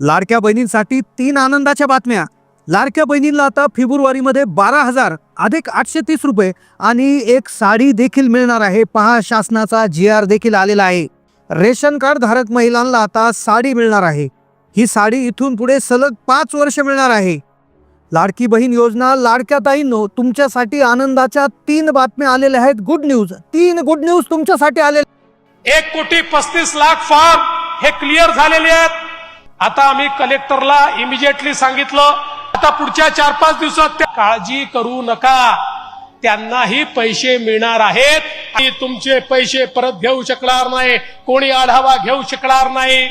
लाडक्या बहिणींसाठी तीन आनंदाच्या बातम्या. लाडक्या बहिणींना आता फेब्रुवारीमध्ये बारा हजार अधिक आठशे तीस रुपये आणि एक साडी देखील मिळणार आहे. पहा शासनाचा जी आर देखील आलेला आहे. रेशन कार्ड धारक महिलांना आता साडी मिळणार आहे. ही साडी इथून पुढे सलग पाच वर्ष मिळणार आहे. लाडकी बहीण योजना लाडक्या ताईंनो तुमच्यासाठी आनंदाच्या तीन बातम्या आलेल्या आहेत. गुड न्यूज तीन गुड न्यूज तुमच्यासाठी आले एक कोटी पस्तीस लाख फॉर्म हे क्लिअर झालेले आहेत. आता आम्ही कलेक्टरला इमिजिएटली सांगितलं आता पुढच्या चार पाच दिवसात त्या काळजी करू नका. त्यांनाही पैसे मिळणार आहेत. आणि तुमचे पैसे परत घेऊ शकणार नाही. कोणी आढावा घेऊ शकणार नाही.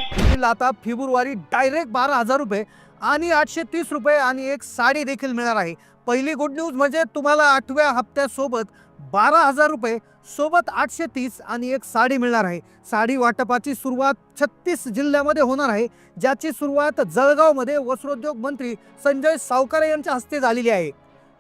आता फेब्रुवारी डायरेक्ट बारा हजार रुपये आणि आठशे तीस रुपये आणि एक साडी देखील मिळणार आहे. पहिली गुड न्यूज म्हणजे तुम्हाला आठव्या हप्त्यासोबत बारा हजार रुपये सोबत आठशे तीस आणि एक साडी मिळणार आहे. साडी वाटपाची सुरुवात छत्तीस जिल्ह्यामध्ये होणार आहे ज्याची सुरुवात जळगावमध्ये वस्त्रोद्योग मंत्री संजय सावकारे यांच्या हस्ते झालेली आहे.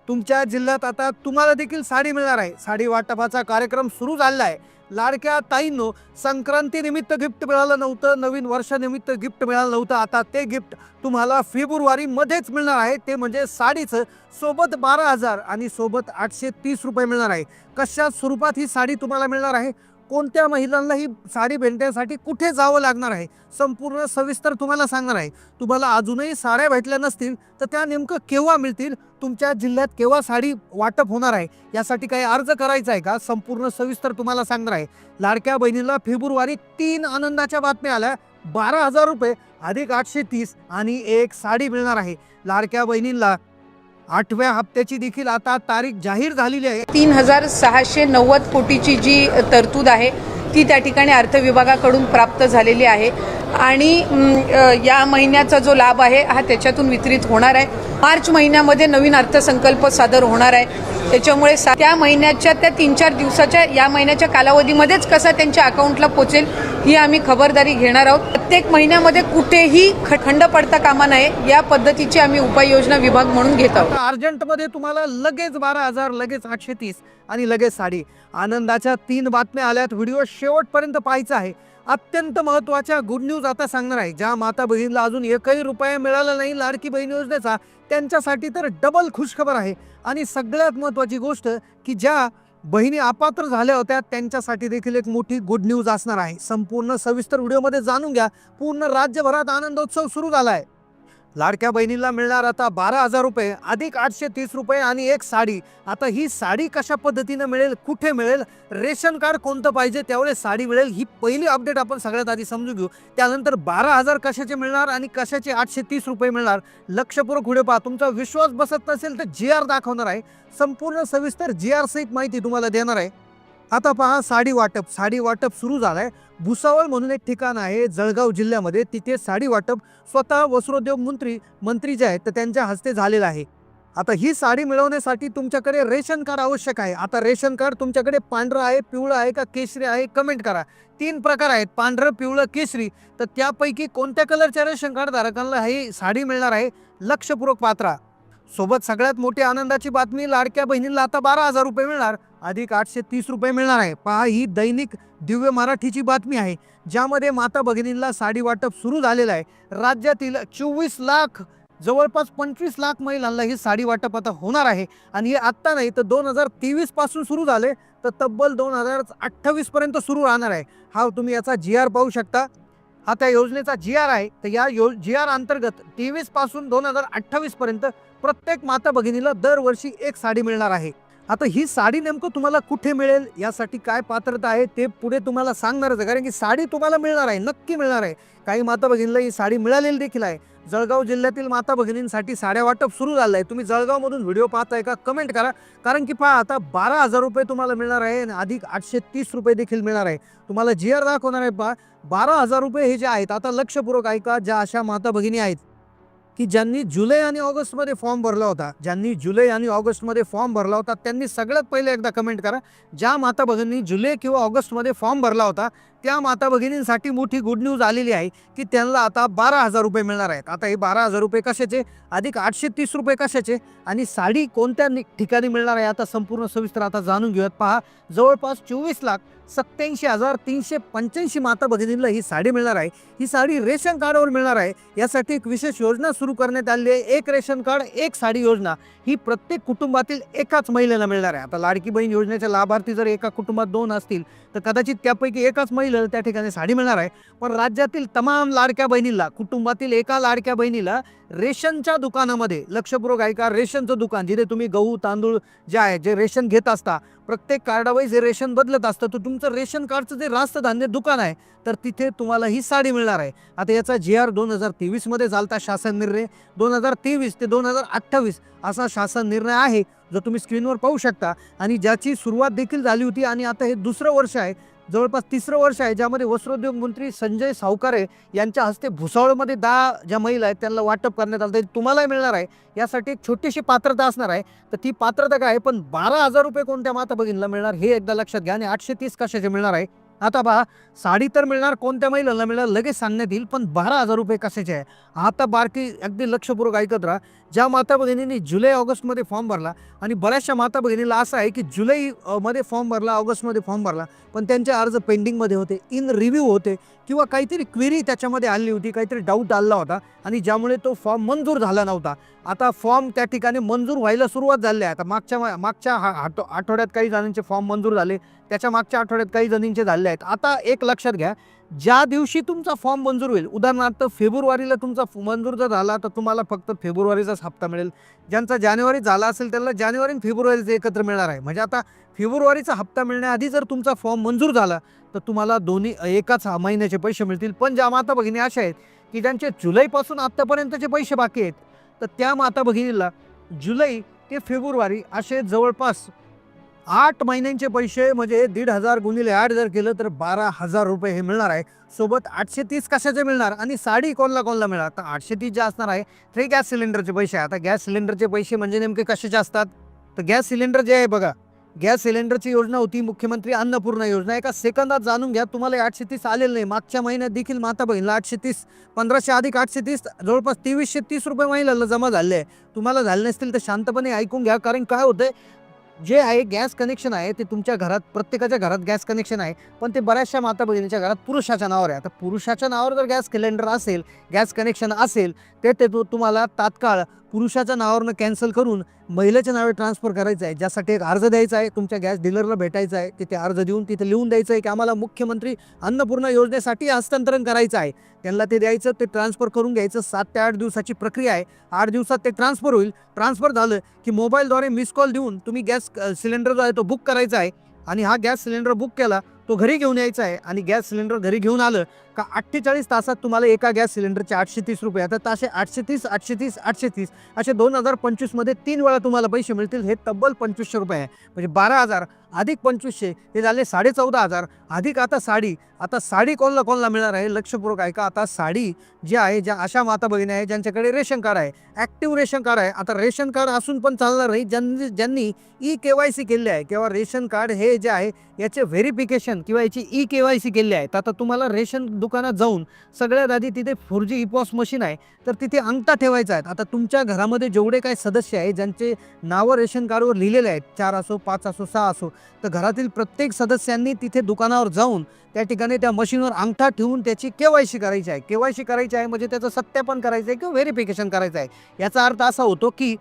तुमच्या जिल्ह्यात आता तुम्हाला देखील साडी मिळणार आहे. साडी वाटपाचा कार्यक्रम सुरू झालेला आहे. लाडक्या ताईंनो संक्रांतीनिमित्त गिफ्ट मिळालं नव्हतं नवीन वर्षानिमित्त गिफ्ट मिळालं नव्हतं. आता ते गिफ्ट तुम्हाला फेब्रुवारीमध्येच मिळणार आहे. ते म्हणजे साडीचं सोबत बारा हजार आणि सोबत आठशे तीस रुपये मिळणार आहे. कशा स्वरूपात ही साडी तुम्हाला मिळणार आहे? कोणत्या महिलांना ही साडी भेटण्यासाठी कुठे जावं लागणार आहे? संपूर्ण सविस्तर तुम्हाला सांगणार आहे. तुम्हाला अजूनही साड्या भेटल्या नसतील तर त्या नेमकं केव्हा मिळतील? तुमच्या जिल्ह्यात केव्हा साडी वाटप होणार आहे? यासाठी काही अर्ज करायचा आहे का? संपूर्ण सविस्तर तुम्हाला सांगणार आहे. लाडक्या बहिणीला फेब्रुवारी तीन आनंदाच्या बातम्या आल्या. बारा हजार रुपये अधिक आठशे तीस आणि एक साडी मिळणार आहे. लाडक्या बहिणींना आठव्या हप्त्याची देखील आता तारीख जाहीर झालेली आहे. तीन हजार सहाशे नव्वद कोटीची जी तरतूद आहे ती त्या ठिकाणी अर्थ विभागाकडून प्राप्त झालेली आहे. आणि या महिन्याचा जो लाभ आहे हा त्याच्यातून वितरित होणार आहे. मार्च महिन्यामध्ये नवीन अर्थसंकल्प सादर होणार आहे. त्याच्यामुळे सा- त्या महिन्याच्या त्या तीन चार दिवसाच्या या महिन्याच्या कालावधीमध्येच कसा त्यांच्या अकाउंटला पोचेल ही आम्ही खबरदारी घेणार आहोत. प्रत्येक महिन्यामध्ये कुठेही ख- खंड पडता कामा नये या पद्धतीची आम्ही उपाययोजना विभाग म्हणून घेत आहोत. अर्जंटमध्ये तुम्हाला लगेच बारा हजार लगेच आठशे तीस आणि लगेच साडी. आनंदाच्या तीन बातम्या आल्यात. व्हिडिओ शेवटपर्यंत पाहायचा आहे. अत्यंत महत्त्वाच्या गुड न्यूज आता सांगणार आहे. ज्या माता बहिणीला अजून एकही रुपया मिळाला नाही लाडकी बहीण योजनेचा त्यांच्यासाठी तर डबल खुशखबर आहे. आणि सगळ्यात महत्त्वाची गोष्ट की ज्या बहिणी अपात्र झाल्या होत्या त्यांच्यासाठी देखील एक मोठी गुड न्यूज असणार आहे. संपूर्ण सविस्तर व्हिडिओमध्ये जाणून घ्या. पूर्ण राज्यभरात आनंदोत्सव सुरू झाला आहे लाडक्या बहिणीला मिळणार आता बारा हजार रुपये अधिक आठशे तीस रुपये आणि एक साडी. आता ही साडी कशा पद्धतीनं मिळेल कुठे मिळेल रेशन कार्ड कोणतं पाहिजे त्यावेळेस साडी मिळेल ही पहिली अपडेट आपण सगळ्यात आधी समजून घेऊ. त्यानंतर बारा हजार कशाचे मिळणार आणि कशाचे आठशे तीस रुपये मिळणार लक्षपूर्वक पुढे पहा. तुमचा विश्वास बसत नसेल तर जी आर दाखवणार आहे. संपूर्ण सविस्तर जी आर सहित माहिती तुम्हाला देणार आहे. आता पहा साडी वाटप. साडी वाटप सुरू झालं आहे भुसावळ म्हणून एक ठिकाण आहे जळगाव जिल्ह्यामध्ये. तिथे साडी वाटप स्वतः वस्त्रोद्योग मंत्री मंत्री जे आहेत तर त्यांच्या हस्ते झालेलं आहे. आता ही साडी मिळवण्यासाठी तुमच्याकडे रेशन कार्ड आवश्यक आहे. आता रेशन कार्ड तुमच्याकडे पांढरं आहे पिवळं आहे का केशरी आहे कमेंट करा. तीन प्रकार आहेत पांढरं पिवळं केशरी. तर त्यापैकी कोणत्या कलरच्या रेशन कार्ड धारकांना ही साडी मिळणार आहे? लक्षपूर्वक पात्रा. सोबत सगळ्यात मोठी आनंदाची बातमी लाडक्या बहिणीला आता बारा हजार रुपये मिळणार. अधिक आठशे तीस रुपये मिळणार आहे. पहा ही दैनिक दिव्य मराठीची बातमी आहे ज्यामध्ये माता भगिनींना साडी वाटप सुरू झालेलं आहे. राज्यातील चोवीस लाख जवळपास पंचवीस लाख महिलांना ही साडी वाटप आता होणार आहे. आणि हे आत्ता नाही तर दोन हजार तेवीसपासून सुरू झाले तर तब्बल दोन हजार अठ्ठावीस पर्यंत सुरू राहणार आहे. हा तुम्ही याचा जी आर पाहू शकता. हा त्या योजनेचा जी आर आहे तर या यो जी आर अंतर्गत तेवीसपासून दोन हजार अठ्ठावीस पर्यंत प्रत्येक माता भगिनीला दरवर्षी एक साडी मिळणार आहे. आता ही साडी नेमकं तुम्हाला कुठे मिळेल? यासाठी काय पात्रता आहे? ते पुढे तुम्हाला सांगणारच आहे. कारण की साडी तुम्हाला मिळणार आहे. नक्की मिळणार आहे. काही माता भगिनीला ही साडी मिळालेली देखील आहे. जळगाव जिल्ह्यातील माता भगिनींसाठी साड्या वाटप सुरू झालं आहे तुम्ही जळगावमधून व्हिडिओ पाहताय का? कमेंट करा. कारण की पहा आता बारा हजार रुपये तुम्हाला मिळणार आहे आणि अधिक आठशे तीस रुपये देखील मिळणार आहे. तुम्हाला जी आर दाखवणार आहे पहा बारा हजार रुपये हे जे आहेत आता लक्षपूर्वक ऐका ज्या अशा माता भगिनी आहेत की ज्यांनी जुलै आणि ऑगस्टमध्ये फॉर्म भरला होता ज्यांनी जुलै आणि ऑगस्टमध्ये फॉर्म भरला होता त्यांनी सगळ्यात पहिले एकदा कमेंट करा ज्या माता भगिनी जुलै किंवा ऑगस्टमध्ये फॉर्म भरला होता त्या माता भगिनींसाठी मोठी गुड न्यूज आलेली आहे की त्यांना आता बारा हजार रुपये मिळणार आहेत. आता हे बारा हजार रुपये कशाचे? अधिक आठशे तीस रुपये कशाचे? आणि साडी कोणत्या ठिकाणी मिळणार आहे? आता संपूर्ण सविस्तर आता जाणून घेऊयात. पहा जवळपास चोवीस लाख सत्याऐंशी हजार तीनशे पंच्याऐंशी माता भगिनींना ही साडी मिळणार आहे. ही साडी रेशन कार्डावर मिळणार आहे. यासाठी एक विशेष योजना सुरू करण्यात आली आहे. एक रेशन कार्ड एक साडी योजना ही प्रत्येक कुटुंबातील एकाच महिलेला मिळणार आहे. आता लाडकी बहीण योजनेचे लाभार्थी जर एका कुटुंबात दोन असतील तर कदाचित त्यापैकी एकाच महिलेला त्या ठिकाणी साडी मिळणार आहे. पण राज्यातील तमाम लाडक्या बहिणीला कुटुंबातील एका लाडक्या बहिणीला रेशनच्या दुकानामध्ये लक्षपूर्वक ऐका रेशनचं दुकान जिथे तुम्ही गहू तांदूळ जे आहे जे रेशन घेत असता प्रत्येक कार्डावाईज हे रेशन बदलत असतं तर तुमचं रेशन कार्डचं जे रास्त धान्य दुकान आहे तर तिथे तुम्हाला ही साडी मिळणार आहे. आता याचा जी आर दोन हजार तेवीसमध्ये चालता शासन निर्णय. दोन हजार तेवीस ते दोन हजार अठ्ठावीस असा शासन निर्णय आहे जो तुम्ही स्क्रीनवर पाहू शकता. आणि ज्याची सुरुवात देखील झाली होती आणि आता हे दुसरं वर्ष आहे जवळपास तिसरं वर्ष आहे ज्यामध्ये वस्त्रोद्योग मंत्री संजय सावकारे यांच्या हस्ते भुसावळमध्ये दहा ज्या महिला आहेत त्यांना वाटप करण्यात आलं. ते तुम्हालाही मिळणार आहे. यासाठी एक छोटीशी पात्रता असणार आहे. तर ती पात्रता काय आहे? पण बारा हजार रुपये कोणत्या माता भगिनीला मिळणार हे एकदा लक्षात घ्या. आणि आठशे तीस कशाचे मिळणार आहे? आता पहा साडी तर मिळणार कोणत्या महिलांना मिळणार लगेच सांगण्यात येईल पण बारा हजार रुपये कशाचे आहे? आता बारकी अगदी लक्षपूर्वक ऐकत राहा. ज्या माता भगिनींनी जुलै ऑगस्टमध्ये फॉर्म भरला आणि बऱ्याचशा माता भगिनीला असं आहे की जुलैमध्ये फॉर्म भरला ऑगस्टमध्ये फॉर्म भरला पण त्यांचे अर्ज पेंडिंगमध्ये होते इन रिव्ह्यू होते किंवा काहीतरी क्वेरी त्याच्यामध्ये आली होती काहीतरी डाऊट आला होता आणि ज्यामुळे तो फॉर्म मंजूर झाला नव्हता. आता फॉर्म त्या ठिकाणी मंजूर व्हायला सुरुवात झाली आहे. आता मागच्या मागच्या हा- आठवड्यात काही जणांचे फॉर्म मंजूर झाले. त्याच्या मागच्या आठवड्यात काही जणींचे झाले आहेत. आता एक लक्षात घ्या ज्या दिवशी तुमचा फॉर्म मंजूर होईल उदाहरणार्थ फेब्रुवारीला तुमचा मंजूर जर झाला तर तुम्हाला फक्त फेब्रुवारीचाच हप्ता मिळेल. ज्यांचा जानेवारी झाला असेल त्यांना जानेवारी आणि फेब्रुवारीचे एकत्र मिळणार आहे. म्हणजे आता फेब्रुवारीचा हप्ता मिळण्याआधी जर तुमचा फॉर्म मंजूर झाला तर तुम्हाला दोन्ही एकाच महिन्याचे पैसे मिळतील. पण ज्या माता भगिनी अशा आहेत की ज्यांचे जुलैपासून आत्तापर्यंतचे पैसे बाकी आहेत तर त्या माता भगिनीला जुलै ते फेब्रुवारी असे जवळपास आठ महिन्यांचे पैसे म्हणजे दीड हजार गुणिले आठ जर केलं तर बारा हजार रुपये हे मिळणार आहे. सोबत आठशे तीस कशाचे मिळणार? आणि साडी कोणला कोणला मिळणार? तर आठशे तीस जे असणार आहे ते गॅस सिलेंडरचे पैसे आहे. आता गॅस सिलेंडरचे पैसे म्हणजे नेमके कशाचे असतात? तर गॅस सिलेंडर जे आहे बघा गॅस सिलेंडरची योजना होती मुख्यमंत्री अन्नपूर्णा योजना. एका सेकंदात जाणून घ्या तुम्हाला आठशे तीस आलेलं नाही. मागच्या महिन्यात देखील माता बहिणीला आठशे तीस पंधराशे अधिक आठशे तीस जवळपास तेवीसशे तीस रुपये महिलाला जमा झाले. आहे तुम्हाला झाले नसतील तर शांतपणे ऐकून घ्या कारण काय होतंय जे आहे गॅस कनेक्शन आहे ते तुमच्या घरात प्रत्येकाच्या घरात गॅस कनेक्शन आहे पण ते बऱ्याचशा माता बहिणीच्या घरात पुरुषाच्या नावावर आहे. आता पुरुषाच्या नावावर जर गॅस सिलेंडर असेल गॅस कनेक्शन असेल ते ते तुम्हाला तात्काळ पुरुषाच्या नावावरनं कॅन्सल करून महिलेच्या नावे ट्रान्सफर करायचं आहे. ज्यासाठी एक अर्ज द्यायचा आहे तुमच्या गॅस डीलरला भेटायचं आहे. तिथे अर्ज देऊन तिथे लिहून द्यायचं आहे की आम्हाला मुख्यमंत्री अन्नपूर्णा योजनेसाठी हस्तांतरण करायचं आहे. त्यांना ते द्यायचं ते ट्रान्सफर करून घ्यायचं. सात ते आठ दिवसाची प्रक्रिया आहे. आठ दिवसात ते ट्रान्सफर होईल. ट्रान्सफर झालं की मोबाईलद्वारे मिस कॉल देऊन तुम्ही गॅस सिलेंडर जो आहे तो बुक करायचा आहे. आणि हा गॅस सिलेंडर बुक केला तो घरी घेऊन यायचा आहे. आणि गॅस सिलेंडर घरी घेऊन आलं का अठ्ठेचाळीस तासात तुम्हाला एका गॅस सिलेंडरचे आठशे तीस रुपये आता ताशे आठशे तीस आठशे तीस आठशे तीस असे दोन हजार पंचवीसमध्ये तीन वेळा तुम्हाला पैसे मिळतील हे तब्बल पंचवीसशे रुपये आहे. म्हणजे बारा हजार अधिक पंचवीसशे हे झाले साडे चौदा हजार. अधिक आता साडी आता साडी कोणला कोणला मिळणार आहे लक्षपूर्वक ऐका. आता साडी जी आहे ज्या अशा माता भगिनी आहे ज्यांच्याकडे रेशन कार्ड आहे ॲक्टिव्ह रेशन कार्ड आहे. आता रेशन कार्ड असून पण चालणार नाही. ज्यांनी ज्यांनी ई के वाय सी केले आहे किंवा रेशन कार्ड हे जे आहे याचे व्हेरिफिकेशन किंवा याची ई के वाय सी केली आहे तर आता तुम्हाला रेशन दुकानात जाऊन सगळ्यात आधी तिथे फोर जी इपॉस मशीन आहे तर तिथे अंगठा ठेवायचा आहे आता तुमच्या घरामध्ये जेवढे काही सदस्य आहे ज्यांचे नावं रेशन कार्डवर लिहिलेले आहेत चार असो पाच असो सहा असो तर घरातील प्रत्येक सदस्यांनी तिथे दुकानावर जाऊन त्या ठिकाणी त्या मशीनवर अंगठा ठेवून त्याची के वाय सी करायची आहे. के वाय सी करायची आहे म्हणजे त्याचं सत्यापन करायचं आहे किंवा व्हेरिफिकेशन करायचं आहे. याचा अर्थ असा होतो की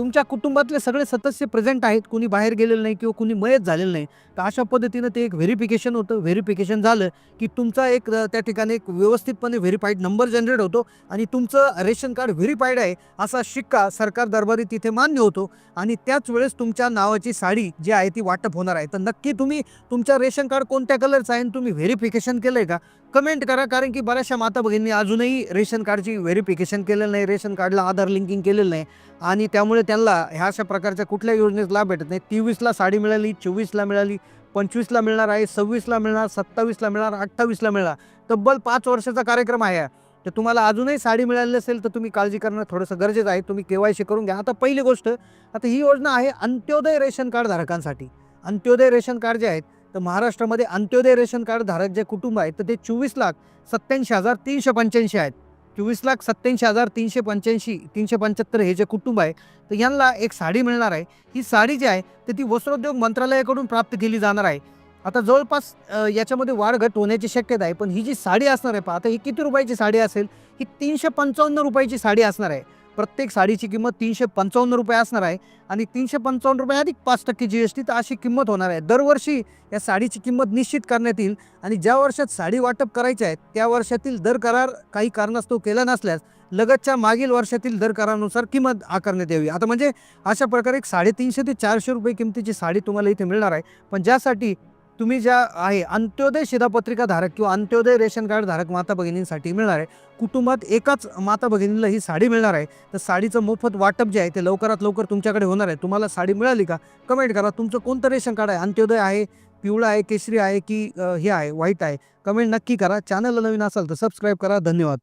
तुमच्या कुटुंबातले सगळे सदस्य प्रेझेंट आहेत. कुणी बाहेर गेलेलं नाही किंवा कुणी मयत झालेलं नाही. तर अशा पद्धतीनं ते एक व्हेरिफिकेशन होतं. व्हेरिफिकेशन झालं की तुमचा एक त्या ठिकाणी एक व्यवस्थितपणे व्हेरीफाईड नंबर जनरेट होतो आणि तुमचं रेशन कार्ड व्हेरीफाईड आहे असा शिक्का सरकार दरबारी तिथे मान्य होतो आणि त्याच वेळेस तुमच्या नावाची साडी जी आहे ती वाटप होणार आहे. तर नक्की तुम्ही तुमच्या रेशन कार्ड कोणत्या कलरचं आहे आणि तुम्ही व्हेरिफिकेशन केलं आहे का? कमेंट करा कारण की बऱ्याचशा माता भगिनी अजूनही रेशन कार्डची व्हेरिफिकेशन केलेलं नाही. रेशन कार्डला आधार लिंकिंग केलेलं नाही. आणि त्यामुळे त्यांना ह्या अशा प्रकारच्या कुठल्या योजनेत लाभ भेटत नाही. तेवीसला साडी मिळाली चोवीसला मिळाली पंचवीसला मिळणार आहे सव्वीसला मिळणार सत्तावीसला मिळणार अठ्ठावीसला मिळणार. तब्बल पाच वर्षाचा कार्यक्रम आहे. तर तुम्हाला अजूनही साडी मिळाली असेल तर तुम्ही काळजी करणं थोडंसं गरजेचं आहे. तुम्ही के वाय सी करून घ्या. आता पहिली गोष्ट आता ही योजना आहे अंत्योदय रेशन कार्ड धारकांसाठी. अंत्योदय रेशन कार्ड जे आहेत तर महाराष्ट्रामध्ये अंत्योदय रेशन कार्ड धारक जे कुटुंब आहेत तर ते चोवीस लाख सत्याऐंशी हजार तीनशे पंच्याऐंशी आहेत. चोवीस लाख सत्त्याऐंशी हजार तीनशे पंच्याऐंशी तीनशे पंच्याहत्तर हे जे कुटुंब आहे तर यांना एक साडी मिळणार आहे. ही साडी जी आहे तर ती वस्त्रोद्योग मंत्रालयाकडून प्राप्त केली जाणार आहे. आता जवळपास याच्यामध्ये वाढ घट होण्याची शक्यता आहे पण ही जी साडी असणार आहे पहा आता ही किती रुपयाची साडी असेल? ही तीनशे पंचावन्न रुपयाची साडी असणार आहे. प्रत्येक साडीची किंमत तीनशे पंचावन्न रुपये असणार आहे आणि तीनशे पंचावन्न रुपये अधिक पाच टक्के जी एस टी तर अशी किंमत होणार आहे. दरवर्षी या साडीची किंमत निश्चित करण्यात येईल आणि ज्या वर्षात साडी वाटप करायचे आहे त्या वर्षातील दर करार काही कारणास्तव केला नसल्यास लगतच्या मागील वर्षातील दर करारानुसार किंमत आकारण्यात यावी. आता म्हणजे अशा प्रकारे एक साडेतीनशे ते चारशे रुपये किमतीची साडी तुम्हाला इथे मिळणार आहे. पण ज्यासाठी तुम्ही ज्या आहे अंत्योदय शिधापत्रिका धारक किंवा अंत्योदय रेशन कार्ड धारक माता भगिनींसाठी मिळणार आहे. कुटुंबात एकाच माता भगिनीला ही साडी मिळणार आहे. तर साडीचं मोफत वाटप जे आहे ते लवकरात लवकर तुमच्याकडे होणार आहे. तुम्हाला साडी मिळाली का? कमेंट करा. तुमचं कोणतं रेशन कार्ड आहे? अंत्योदय आहे पिवळं आहे केशरी आहे की हे आहे व्हाईट आहे? कमेंट नक्की करा. चॅनलला नवीन असाल तर सबस्क्राईब करा. धन्यवाद.